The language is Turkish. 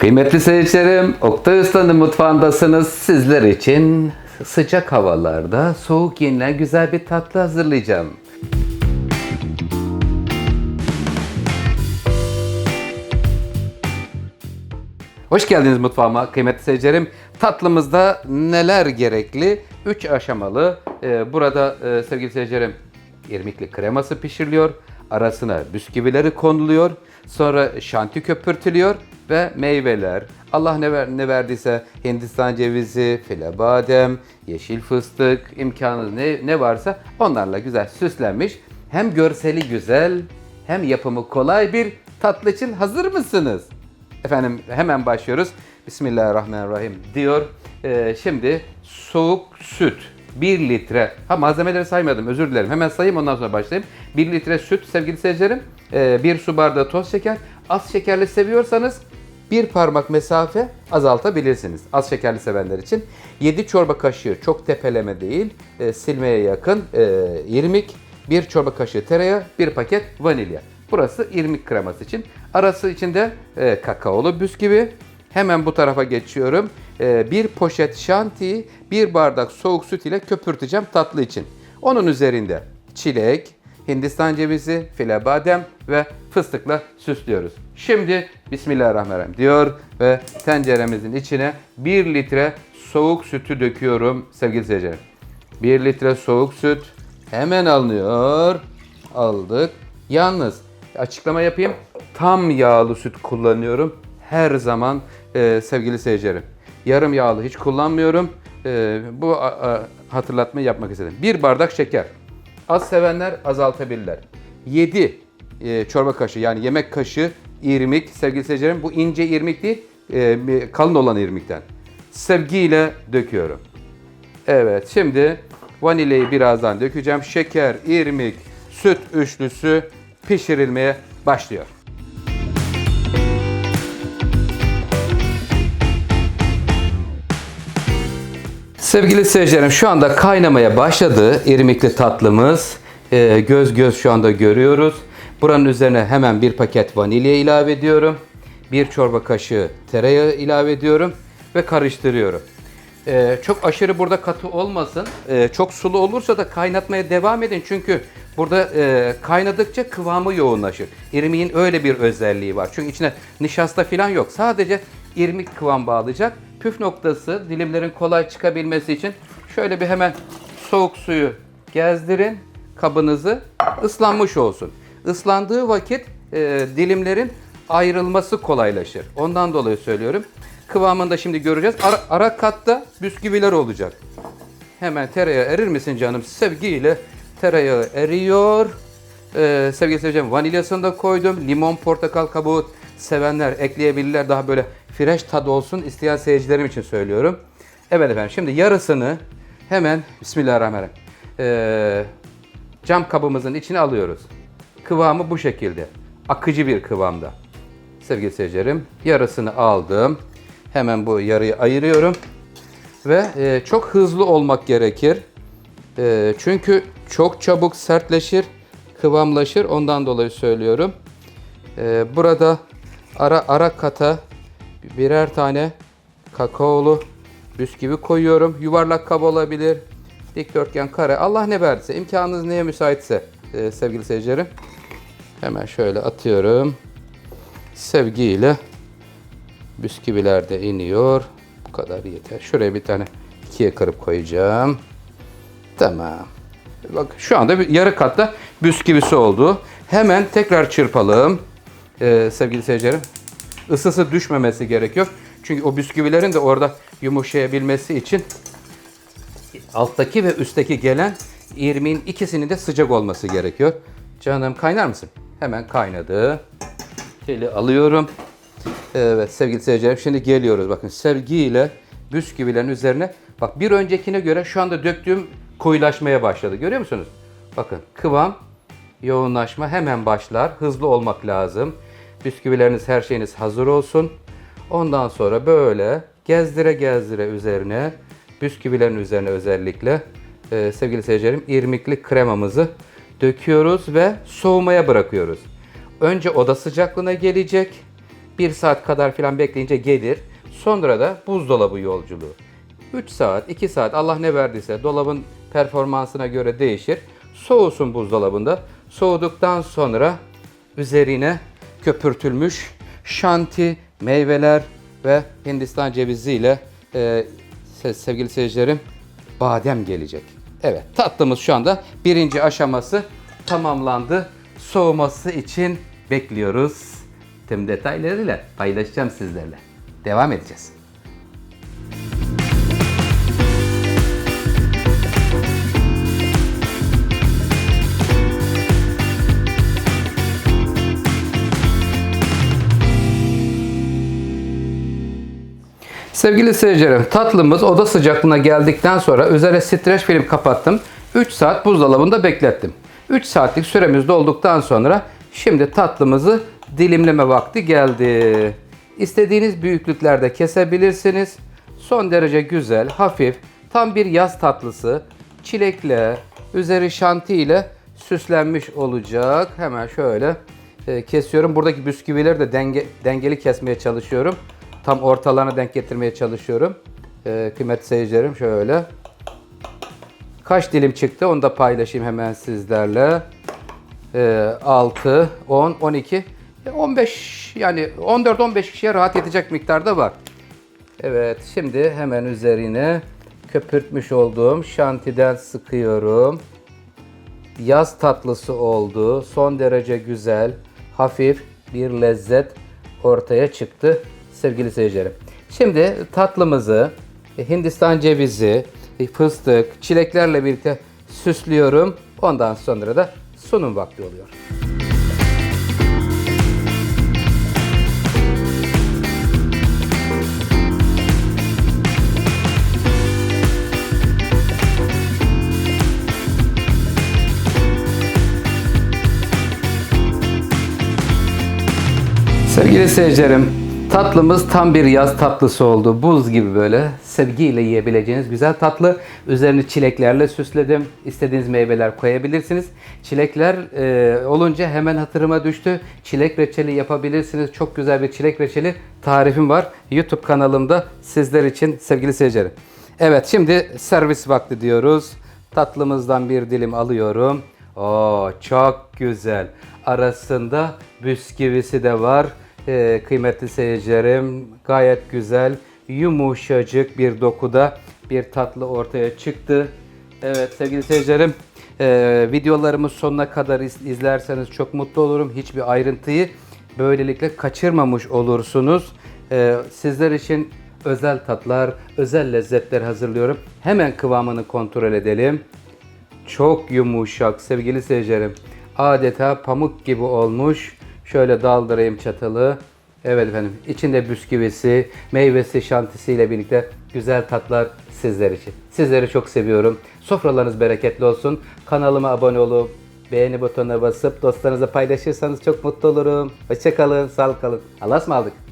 Kıymetli seyircilerim, Oktay Usta'nın mutfağındasınız. Sizler için sıcak havalarda soğuk yenilen güzel bir tatlı hazırlayacağım. Hoş geldiniz mutfağıma kıymetli seyircilerim. Tatlımızda neler gerekli? 3 aşamalı. Ee, burada e, sevgili seyircilerim irmikli kreması pişiriliyor. Arasına bisküvileri konuluyor. Sonra şanti köpürtülüyor ve meyveler. Allah ne, ver, ne verdiyse Hindistan cevizi, file badem, yeşil fıstık, imkanı ne, ne varsa onlarla güzel süslenmiş. Hem görseli güzel hem yapımı kolay bir tatlı için hazır mısınız? Efendim hemen başlıyoruz. Bismillahirrahmanirrahim diyor. Ee, şimdi soğuk süt 1 litre. Ha malzemeleri saymadım özür dilerim. Hemen sayayım ondan sonra başlayayım. 1 litre süt sevgili seyircilerim. 1 su bardağı toz şeker. Az şekerli seviyorsanız bir parmak mesafe azaltabilirsiniz. Az şekerli sevenler için. 7 çorba kaşığı çok tepeleme değil, e, silmeye yakın e, irmik, 1 çorba kaşığı tereyağı, 1 paket vanilya. Burası irmik kreması için. Arası içinde e, kakaolu bisküvi. Hemen bu tarafa geçiyorum. E, bir poşet şantiyi, bir bardak soğuk süt ile köpürteceğim tatlı için. Onun üzerinde çilek, Hindistan cevizi, file badem ve fıstıkla süslüyoruz. Şimdi Bismillahirrahmanirrahim diyor ve tenceremizin içine 1 litre soğuk sütü döküyorum sevgili seyirciler. 1 litre soğuk süt hemen alınıyor. Aldık. Yalnız açıklama yapayım. Tam yağlı süt kullanıyorum. Her zaman e, sevgili seyircilerim. Yarım yağlı hiç kullanmıyorum. E, bu a, a, hatırlatmayı yapmak istedim. Bir bardak şeker. Az sevenler azaltabilirler. 7 e, çorba kaşığı yani yemek kaşığı irmik sevgili seyircilerim. Bu ince irmik değil, e, kalın olan irmikten. Sevgiyle döküyorum. Evet şimdi vanilyayı birazdan dökeceğim. Şeker, irmik, süt üçlüsü pişirilmeye başlıyor. Sevgili seyircilerim şu anda kaynamaya başladı irmikli tatlımız. Ee, göz göz şu anda görüyoruz. Buranın üzerine hemen bir paket vanilya ilave ediyorum. Bir çorba kaşığı tereyağı ilave ediyorum ve karıştırıyorum. Ee, çok aşırı burada katı olmasın. Ee, çok sulu olursa da kaynatmaya devam edin. Çünkü burada e, kaynadıkça kıvamı yoğunlaşır. İrmiğin öyle bir özelliği var. Çünkü içine nişasta falan yok. Sadece irmik kıvam bağlayacak. Püf noktası dilimlerin kolay çıkabilmesi için şöyle bir hemen soğuk suyu gezdirin kabınızı ıslanmış olsun. Islandığı vakit e, dilimlerin ayrılması kolaylaşır. Ondan dolayı söylüyorum. Kıvamını da şimdi göreceğiz. Ara, ara katta bisküviler olacak. Hemen tereyağı erir misin canım? Sevgiyle tereyağı eriyor. Ee, sevgili seyircilerim vanilyasını da koydum. Limon, portakal kabuğu sevenler ekleyebilirler. Daha böyle fresh tadı olsun isteyen seyircilerim için söylüyorum. Evet efendim şimdi yarısını hemen Bismillahirrahmanirrahim. Ee, cam kabımızın içine alıyoruz. Kıvamı bu şekilde. Akıcı bir kıvamda. Sevgili seyircilerim yarısını aldım. Hemen bu yarıyı ayırıyorum. Ve e, çok hızlı olmak gerekir. E, çünkü çok çabuk sertleşir, kıvamlaşır. Ondan dolayı söylüyorum. E, burada ara ara kata birer tane kakaolu bisküvi koyuyorum. Yuvarlak kap olabilir, dikdörtgen, kare. Allah ne verdiyse, imkanınız neye müsaitse e, sevgili seyircilerim. Hemen şöyle atıyorum. Sevgiyle bisküviler de iniyor. Bu kadar yeter. Şuraya bir tane ikiye kırıp koyacağım. Tamam. Bak şu anda bir yarı katta bisküvisi oldu. Hemen tekrar çırpalım. Ee, sevgili seyircilerim. Isısı düşmemesi gerekiyor. Çünkü o bisküvilerin de orada yumuşayabilmesi için alttaki ve üstteki gelen irmiğin ikisinin de sıcak olması gerekiyor. Canım kaynar mısın? Hemen kaynadı. Teli alıyorum. Evet sevgili seyircilerim şimdi geliyoruz. Bakın sevgiyle bisküvilerin üzerine bak bir öncekine göre şu anda döktüğüm koyulaşmaya başladı. Görüyor musunuz? Bakın kıvam yoğunlaşma hemen başlar. Hızlı olmak lazım. Bisküvileriniz her şeyiniz hazır olsun. Ondan sonra böyle gezdire gezdire üzerine bisküvilerin üzerine özellikle e, sevgili seyircilerim irmikli kremamızı döküyoruz ve soğumaya bırakıyoruz. Önce oda sıcaklığına gelecek. 1 saat kadar falan bekleyince gelir. Sonra da buzdolabı yolculuğu. 3 saat, 2 saat Allah ne verdiyse dolabın performansına göre değişir. Soğusun buzdolabında. Soğuduktan sonra üzerine köpürtülmüş şanti, meyveler ve Hindistan cevizi ile e, se- sevgili seyircilerim badem gelecek. Evet tatlımız şu anda birinci aşaması tamamlandı. Soğuması için bekliyoruz. Tüm detaylarıyla paylaşacağım sizlerle. Devam edeceğiz. Sevgili seyircilerim, tatlımız oda sıcaklığına geldikten sonra üzerine streç film kapattım. 3 saat buzdolabında beklettim. 3 saatlik süremiz dolduktan sonra şimdi tatlımızı dilimleme vakti geldi. İstediğiniz büyüklüklerde kesebilirsiniz. Son derece güzel, hafif, tam bir yaz tatlısı. Çilekle, üzeri şanti ile süslenmiş olacak. Hemen şöyle e, kesiyorum. Buradaki bisküvileri de denge, dengeli kesmeye çalışıyorum. Tam ortalarına denk getirmeye çalışıyorum. E, kıymetli seyircilerim şöyle. Kaç dilim çıktı onu da paylaşayım hemen sizlerle. E, 6, 10, 12, e, 15 yani 14-15 kişiye rahat yetecek miktarda var. Evet şimdi hemen üzerine köpürtmüş olduğum şantiden sıkıyorum. Yaz tatlısı oldu. Son derece güzel, hafif bir lezzet ortaya çıktı sevgili seyircilerim. Şimdi tatlımızı e, Hindistan cevizi, e, fıstık, çileklerle birlikte süslüyorum. Ondan sonra da sunum vakti oluyor. Sevgili seyircilerim, tatlımız tam bir yaz tatlısı oldu. Buz gibi böyle sevgiyle yiyebileceğiniz güzel tatlı. Üzerini çileklerle süsledim. İstediğiniz meyveler koyabilirsiniz. Çilekler e, olunca hemen hatırıma düştü. Çilek reçeli yapabilirsiniz. Çok güzel bir çilek reçeli tarifim var. YouTube kanalımda sizler için sevgili seyircilerim. Evet şimdi servis vakti diyoruz. Tatlımızdan bir dilim alıyorum. Oo çok güzel. Arasında bisküvisi de var. Ee, kıymetli seyircilerim gayet güzel, yumuşacık bir dokuda bir tatlı ortaya çıktı. Evet sevgili seyircilerim e, videolarımı sonuna kadar iz- izlerseniz çok mutlu olurum. Hiçbir ayrıntıyı böylelikle kaçırmamış olursunuz. Ee, sizler için özel tatlar, özel lezzetler hazırlıyorum. Hemen kıvamını kontrol edelim. Çok yumuşak sevgili seyircilerim. Adeta pamuk gibi olmuş. Şöyle daldırayım çatalı. Evet efendim. İçinde bisküvisi, meyvesi, şantisiyle birlikte güzel tatlar sizler için. Sizleri çok seviyorum. Sofralarınız bereketli olsun. Kanalıma abone olup beğeni butonuna basıp dostlarınızla paylaşırsanız çok mutlu olurum. Hoşçakalın, sağlık kalın. Allah'a ısmarladık.